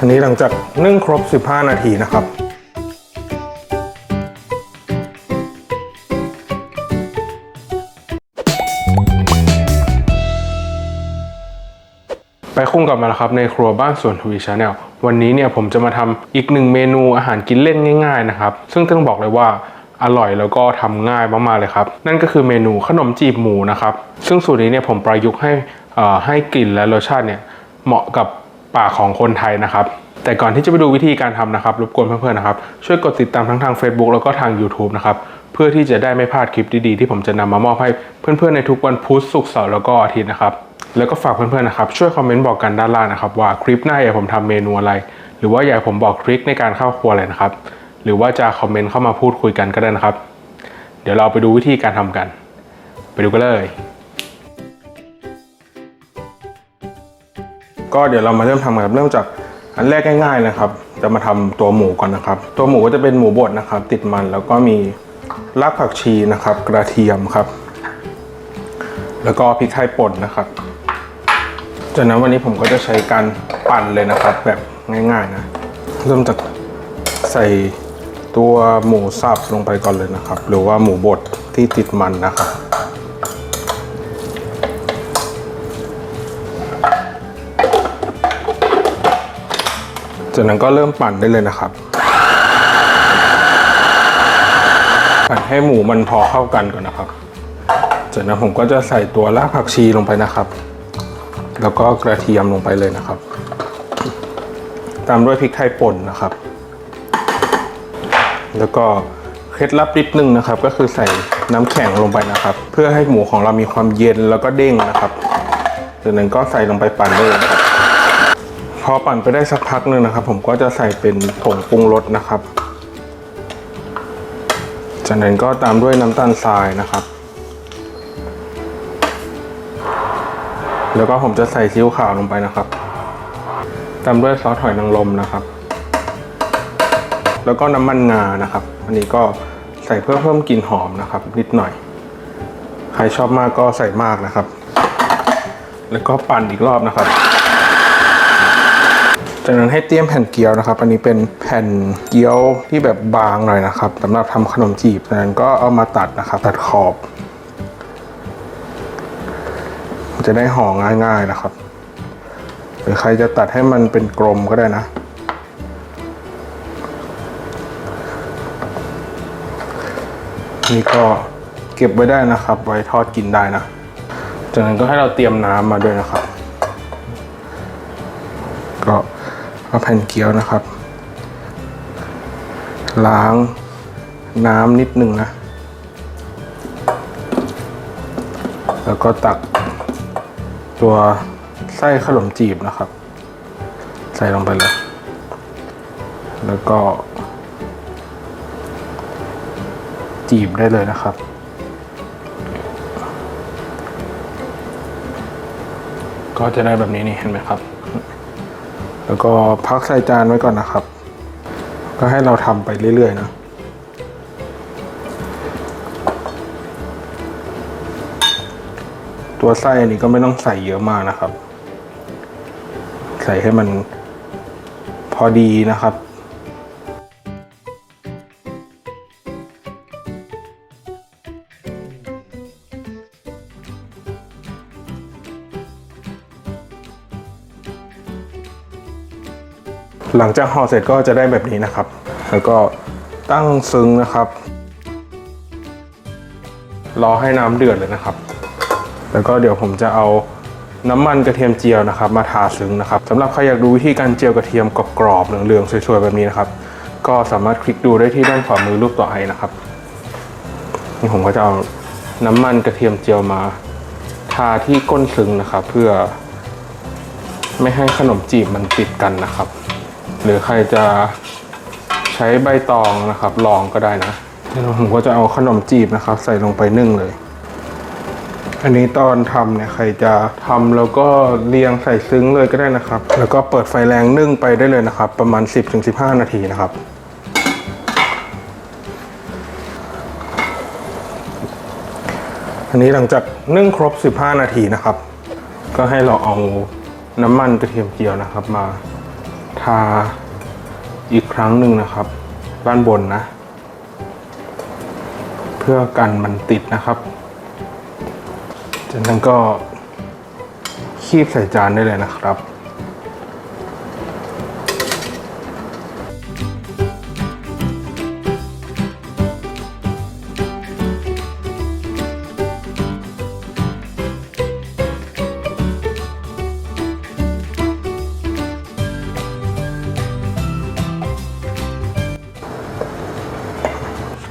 อันนี้หลังจากนึ่งครบ 15 นาทีนะครับ ไปคุ้งกลับมาแล้วครับในครัวบ้านสวนทวีชาแนลวันนี้เนี่ยผมจะมาทำอีกหนึ่งเมนูอาหารกินเล่นง่าย ๆ นะครับ ซึ่งต้องบอกเลยว่าอร่อยแล้วก็ทำง่ายมากๆเลยครับ นั่นก็คือเมนูขนมจีบหมูนะครับ ซึ่งสูตรนี้เนี่ยผมประยุกต์ให้อ่อให้กลิ่นและรสชาติเนี่ยเหมาะกับ ป่าของคนไทยนะครับแต่ก่อนที่จะไปดูวิธีการทำนะครับ รบกวนเพื่อนๆนะครับ ช่วยกดติดตามทั้งทาง Facebook แล้วก็ทาง YouTube นะครับ เพื่อที่จะได้ไม่พลาดคลิปดีๆ ที่ผมจะนำมามอบให้เพื่อนๆในทุกวันพุธศุกร์เสาร์แล้วก็อาทิตย์นะครับ แล้วก็ฝากเพื่อนๆนะครับ ช่วยคอมเมนต์บอกกันด้านล่างนะครับ ว่าคลิปหน้าอยากผมทำเมนูอะไร หรือว่าอยากผมบอกทริคในการเข้าครัวอะไรนะครับ หรือว่าจะคอมเมนต์เข้ามาพูดคุยกันก็ได้นะครับ เดี๋ยวเราไปดูวิธีการทำกัน ไปดูกันเลย ก็เดี๋ยวเรามาเริ่มทำกันครับเริ่มจากอันแรกง่ายๆนะครับ จะมาทำตัวหมูก่อนนะครับ ตัวหมูก็จะเป็นหมูบดนะครับ ติดมันแล้วก็มีรากผักชีนะครับ กระเทียมครับ แล้วก็พริกไทยป่นนะครับจากนั้นวันนี้ผมก็จะใช้การปั่นเลยนะครับ แบบง่ายๆนะเริ่มจากใส่ตัวหมูสับลงไปก่อนเลยนะครับ หรือว่าหมูบดที่ติดมันนะครับ จากนั้นก็เริ่มปั่นได้เลยนะครับ ปั่นให้หมูมันพอเข้ากันก่อนนะครับ จากนั้นผมก็จะใส่ตัวรากผักชีลงไปนะครับ แล้วก็กระเทียมลงไปเลยนะครับ ตามด้วยพริกไทยป่นนะครับ แล้วก็เคล็ดลับนิดนึงนะครับ ก็คือใส่น้ำแข็งลงไปนะครับ เพื่อให้หมูของเรามีความเย็นแล้วก็เด้งนะครับจากนั้นก็ใส่ลงไปปั่นเลยนะครับ พอปั่นไปได้สักพักหนึ่งนะครับ ผมก็จะใส่เป็นผงปรุงรสนะครับ จากนั้นก็ตามด้วยน้ำตาลทรายนะครับ แล้วก็ผมจะใส่ซีอิ๊วขาวลงไปนะครับ ตามด้วยซอสหอยนางรมนะครับ แล้วก็น้ำมันงานะครับ อันนี้ก็ใส่เพื่อเพิ่มกลิ่นหอมนะครับ นิดหน่อย ใครชอบมากก็ใส่มากนะครับ แล้วก็ปั่นอีกรอบนะครับ จากนั้นให้เตรียมแผ่นเกี๊ยวนะครับ อันนี้เป็นแผ่นเกี๊ยวที่แบบบางหน่อยนะครับสำหรับทำขนมจีบจากนั้นก็เอามาตัดนะครับ ตัดขอบ จะได้ห่อง่าย ๆนะครับ หรือใครจะตัดให้มันเป็นกลมก็ได้นะนี่ก็เก็บไว้ได้นะครับ ไว้ทอดกินได้นะ จากนั้นก็ให้เราเตรียมน้ำมาด้วยนะครับ เอาแผ่นเกี๊ยวนะครับ ล้างน้ำนิดหนึ่งนะ แล้วก็ตักตัวไส้ขนมจีบนะครับ ใส่ลงไปเลย แล้วก็ จีบได้เลยนะครับ ก็จะได้แบบนี้นี่เห็นไหมครับ แล้วก็พักใส่จานไว้ก่อนนะครับ ก็ให้เราทำไปเรื่อยๆนะตัวไส้อันนี้ก็ไม่ต้องใส่เยอะมากนะครับ ใส่ให้มันพอดีนะครับ หลังจากห่อเสร็จก็จะได้แบบนี้นะครับ แล้วก็ตั้งซึ้งนะครับ รอให้น้ำเดือดเลยนะครับ แล้วก็เดี๋ยวผมจะเอาน้ำมันกระเทียมเจียวนะครับ มาทาซึ้งนะครับสำหรับใครอยากดูวิธีการเจียวกระเทียมกรอบๆเหลืองๆสวยๆแบบนี้นะครับ ก็สามารถคลิกดูได้ที่ด้านขวามือรูปต่อไอนะครับนี่ผมก็จะเอาน้ำมันกระเทียมเจียวมาทาที่ก้นซึ้งนะครับ เพื่อไม่ให้ขนมจีบมันติดกันนะครับ หรือใครจะใช้ใบตองนะครับลองก็ได้นะผมก็จะเอาขนมจีบนะครับ ใส่ลงไปนึ่งเลย อันนี้ตอนทำเนี่ยใครจะทำแล้วก็เรียงใส่ซึ้งเลยก็ได้นะครับ แล้วก็เปิดไฟแรงนึ่งไปได้เลยนะครับ ประมาณ 10-15 นาทีนะครับอันนี้หลังจากนึ่งครบ 15 นาทีนะครับ ก็ให้เราเอาน้ำมันกระเทียมเจียวนะครับ มาาอีกครั้งหนึ่งนะครับ ด้านบนนะ เพื่อกันมันติดนะครับจากนั้นก็คีบใส่จานได้เลยนะครับ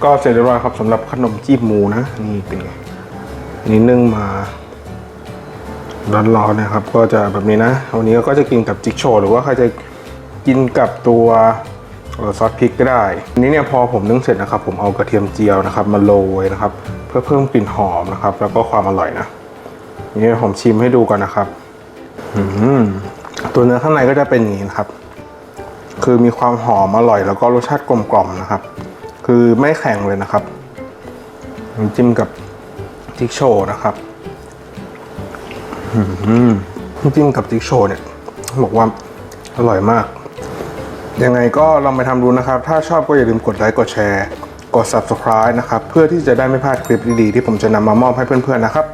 ก็เสร็จเรียบร้อยครับสำหรับขนมจีบหมูนะ นี่เป็นนนี้นึ่งมาร้อนๆนะครับ ก็จะแบบนี้นะ วันนี้ก็จะกินกับจิกโชหรือว่าใครจะกินกับตัวซอสพริกก็ได้อันนี้เนี่ยพอผมนึ่งเสร็จนะครับ ผมเอากระเทียมเจียวนะครับ มาโรยนะครับ เพื่อเพิ่มกลิ่นหอมนะครับ แล้วก็ความอร่อยนะนี่ผมชิมให้ดูก่อนนะครับอตัวเนื้อข้างในก็จะเป็นอย่างนี้นะครับ คือมีความหอมอร่อย แล้วก็รสชาติกลมกล่อมนะครับ คือไม่แข็งเลยนะครับน้ำจิ้มกับจิ๊กโชนะครับน้ำจิ้มกับจิ๊กโชเนี่ยบอกว่าอร่อยมาก ยังไงก็ลองไปทำดูนะครับ ถ้าชอบก็อย่าลืมกดไลค์กดแชร์ กด subscribe นะครับ เพื่อที่จะได้ไม่พลาดคลิปดีๆ ที่ผมจะนำมามอบให้เพื่อนๆนะครับ